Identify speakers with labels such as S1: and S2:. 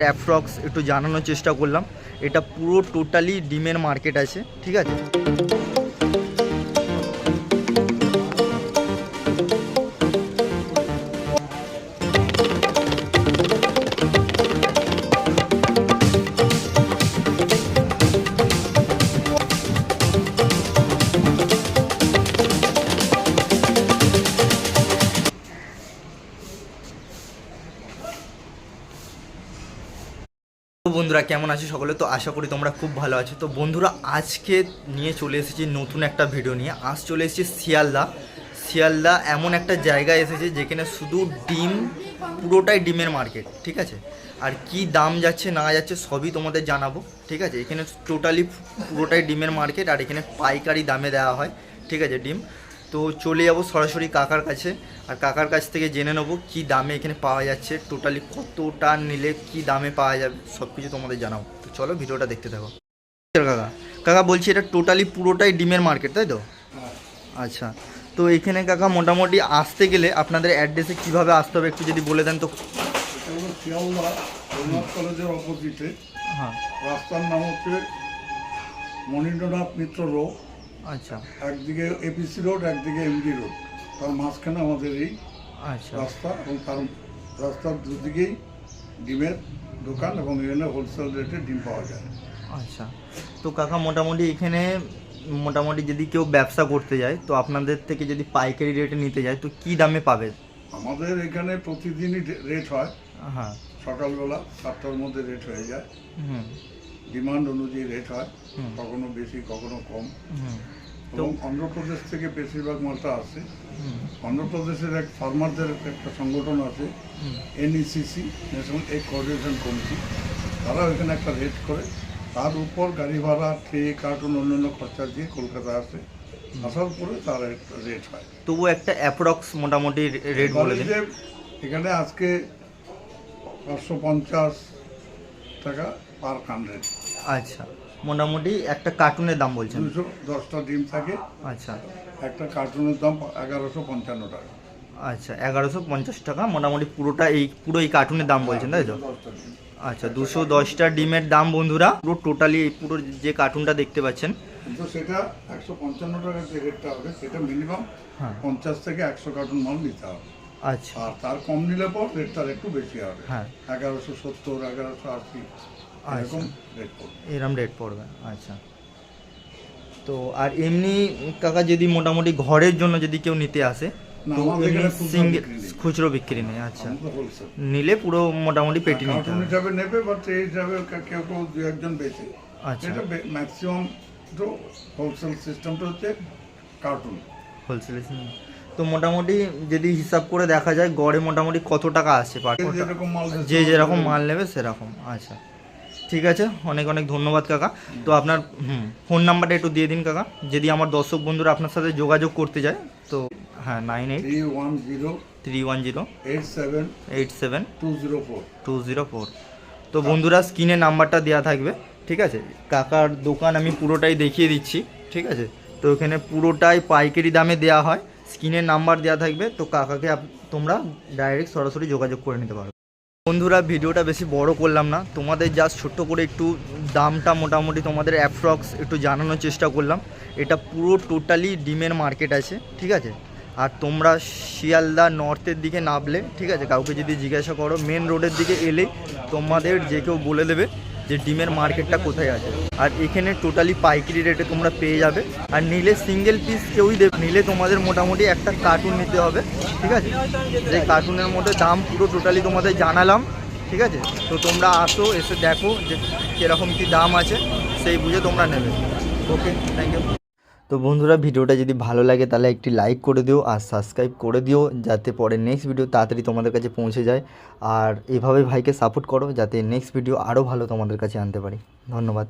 S1: Approx একটু জানানোর চেষ্টা করলাম। এটা পুরো টোটালি ডিমের মার্কেট আছে ঠিক আছে? বন্ধুরা, কেমন আছো সকলে? তো আশা করি তোমরা খুব ভালো আছো। তো বন্ধুরা, আজকে নিয়ে চলে এসেছি নতুন একটা ভিডিও নিয়ে। আজ চলে এসেছি শিয়ালদা। শিয়ালদা এমন একটা জায়গায় এসেছে যেখানে শুধু ডিম, পুরোটাই ডিমের মার্কেট ঠিক আছে? আর কি দাম যাচ্ছে, না যাচ্ছে, সবই তোমাদের জানাব, ঠিক আছে? এখানে টোটালি পুরোটাই ডিমের মার্কেট আর এখানে পাইকারি দামে দেওয়া হয়, ঠিক আছে, ডিম? তো চলে যাব সরাসরি কাকার কাছে। আর কাকার কাছ থেকে জেনে নেব কী দামে এখানে পাওয়া যাচ্ছে। টোটালি কতটা নিলে কি দামে পাওয়া যাবে সব কিছু তোমাদের জানাও তো চলো ভিডিওটা দেখতে থাকো। কাকা কাকা বলছি এটা টোটালি পুরোটাই ডিমের মার্কেট তাই তো? আচ্ছা তো এখানে কাকা মোটামুটি আসতে গেলে আপনাদের অ্যাড্রেসে কীভাবে আসতে হবে একটু যদি বলে দেন তো?
S2: কলেজের অপোজিটে
S1: হ্যাঁ।
S2: রাস্তার নাম হচ্ছে মনীন্দ্রনাথ মিত্র রোড
S1: আচ্ছা।
S2: একদিকে এপিসি রোড একদিকে এমডি রোড। তার মাঝখানে আমাদের এই
S1: আচ্ছা।
S2: রাস্তা এবং তার রাস্তার দুদিকেই ডিমের দোকান এবং এখানে হোলসেল রেটে ডিম পাওয়া যায়।
S1: আচ্ছা। তো কাকা মোটামুটি এখানে মোটামুটি যদি কেউ ব্যবসা করতে যায় তো আপনাদের থেকে যদি পাইকারি রেটে নিতে যায় তো কি দামে পাবে?
S2: আমাদের এখানে প্রতিদিনই রেট হয়।
S1: হ্যাঁ।
S2: সকালবেলা সাতটার মধ্যে রেট হয়ে যায়।
S1: হুম।
S2: ডিমান্ড অনুযায়ী রেট হয়। কখনো বেশি কখনো কম।
S1: হুম।
S2: এবং অন্ধ্রপ্রদেশ থেকে বেশিরভাগ মালটা আসে। অন্ধ্রপ্রদেশের এক ফার্মারদের একটা সংগঠন আছে NECC National Egg Coordination Committee তারা ওখানে একটা রেট করে। তার উপর গাড়ি ভাড়া ট্রে কার্টুন অন্যান্য খরচা দিয়ে কলকাতা আসে। আসার পরে তার একটা রেট হয়।
S1: তবু একটা অ্যাপ্রক্স মোটামুটি রেট বলে
S2: যে এখানে আজকে পাঁচশো পঞ্চাশ টাকা পার কান্ড্রেড
S1: আচ্ছা। মোটামুটি একটা কার্টুনের দাম বলছেন।
S2: দুশো দশটা ডিম থাকে।
S1: আচ্ছা।
S2: একটা কার্টুনের দাম এগারোশো পঞ্চান্ন টাকা।
S1: আচ্ছা এগারোশো পঞ্চাশ টাকা মোটামুটি পুরোটা এই পুরো এই কার্টুনের দাম বলছেন তাই তো? আচ্ছা দুশো দশটা ডিমের দাম বন্ধুরা পুরো টোটালি এই পুরো যে কার্টুনটা দেখতে পাচ্ছেন।
S2: কিন্তু সেটা একশো পঞ্চান্ন টাকার যে রেটটা হবে সেটা মিনিমাম
S1: হ্যাঁ।
S2: পঞ্চাশ থেকে একশো কার্টুন মাল নিতে হবে।
S1: আচ্ছা।
S2: আর তার কম নিলে পর রেটটা একটু বেশি হবে।
S1: হ্যাঁ।
S2: এগারোশো সত্তর এগারোশো আশি। এরকম রেট পড়বে।
S1: এরম রেট পড়বে আচ্ছা। তো আর এমনি কাকা যদি মোটামুটি ঘরের জন্য যদি কেউ নিতে আসে তো এমনি
S2: খুচরো
S1: সিঙ্গেল
S2: বিক্রি নেই।
S1: খুচরো বিক্রি নেই আচ্ছা। নিলে পুরো মোটামুটি পেটি নিতে হবে।
S2: হিসাবে নেবে বা ট্রে হিসাবে কেউ কেউ দু একজন বেশি
S1: আচ্ছা।
S2: এটা ম্যাক্সিমাম তো হোলসেল সিস্টেমটা হচ্ছে কার্টুন
S1: হোলসেল তো মোটামুটি যদি হিসাব করে দেখা যায় গড়ে মোটামুটি কত টাকা আসে পার যে যেরকম মাল নেবে সেরকম আচ্ছা। ঠিক আছে? অনেক অনেক ধন্যবাদ, কাকা। তো আপনার ফোন নাম্বারটা একটু দিয়ে দিন, কাকা। যদি আমার দর্শক বন্ধুরা আপনার সাথে যোগাযোগ করতে যায়, তো হ্যাঁ nine eight
S2: three one zero
S1: three one zero
S2: eight seven
S1: eight seven
S2: two zero four
S1: two zero four তো বন্ধুরা, স্ক্রিনে নাম্বারটা দেওয়া থাকবে, ঠিক আছে? কাকার দোকান আমি পুরোটাই দেখিয়ে দিচ্ছি, ঠিক আছে? তো এখানে পুরোটাই পাইকারি দামে দেওয়া হয় স্ক্রিনের নাম্বার দেওয়া থাকবে, তো কাকাকে তোমরা ডাইরেক্ট সরাসরি যোগাযোগ করে নিতে পারো। বন্ধুরা, ভিডিওটা বেশি বড় করলাম না। তোমাদের জাস্ট ছোট্ট করে একটু দামটা মোটামুটি তোমাদের অ্যাপ্রক্স একটু জানানোর চেষ্টা করলাম। এটা পুরো টোটালি ডিমের মার্কেট আছে, ঠিক আছে? আর তোমরা শিয়ালদা নর্থের দিকে নামলে, ঠিক আছে? কাউকে যদি জিজ্ঞাসা করো মেন রোডের দিকে এলে তোমাদের যে কেউ বলে দেবে। যে ডিমের মার্কেটটা কোথায় আছে। আর এখানে টোটালি পাইকারি রেটে তোমরা পেয়ে যাবে। আর নিলে সিঙ্গেল পিস কেউই দেবে নিলে তোমাদের মোটামুটি একটা কার্টুন নিতে হবে, ঠিক আছে? যে কার্টুনের মধ্যে দাম পুরো টোটালি তোমাদের জানালাম, ঠিক আছে? তো তোমরা আসো, এসে দেখো যে কীরকম কী দাম আছে, সেই বুঝে তোমরা নেবে। ওকে থ্যাংক ইউ তো বন্ধুরা, ভিডিওটা যদি ভালো লাগে তাহলে একটি লাইক করে দিও আর সাবস্ক্রাইব করে দিও যাতে পরে নেক্সট ভিডিও তাড়াতাড়ি তোমাদের কাছে পৌঁছে যায়। আর এভাবে ভাইকে সাপোর্ট করো যাতে নেক্সট ভিডিও আরও ভালো তোমাদের কাছে আনতে পারি। ধন্যবাদ।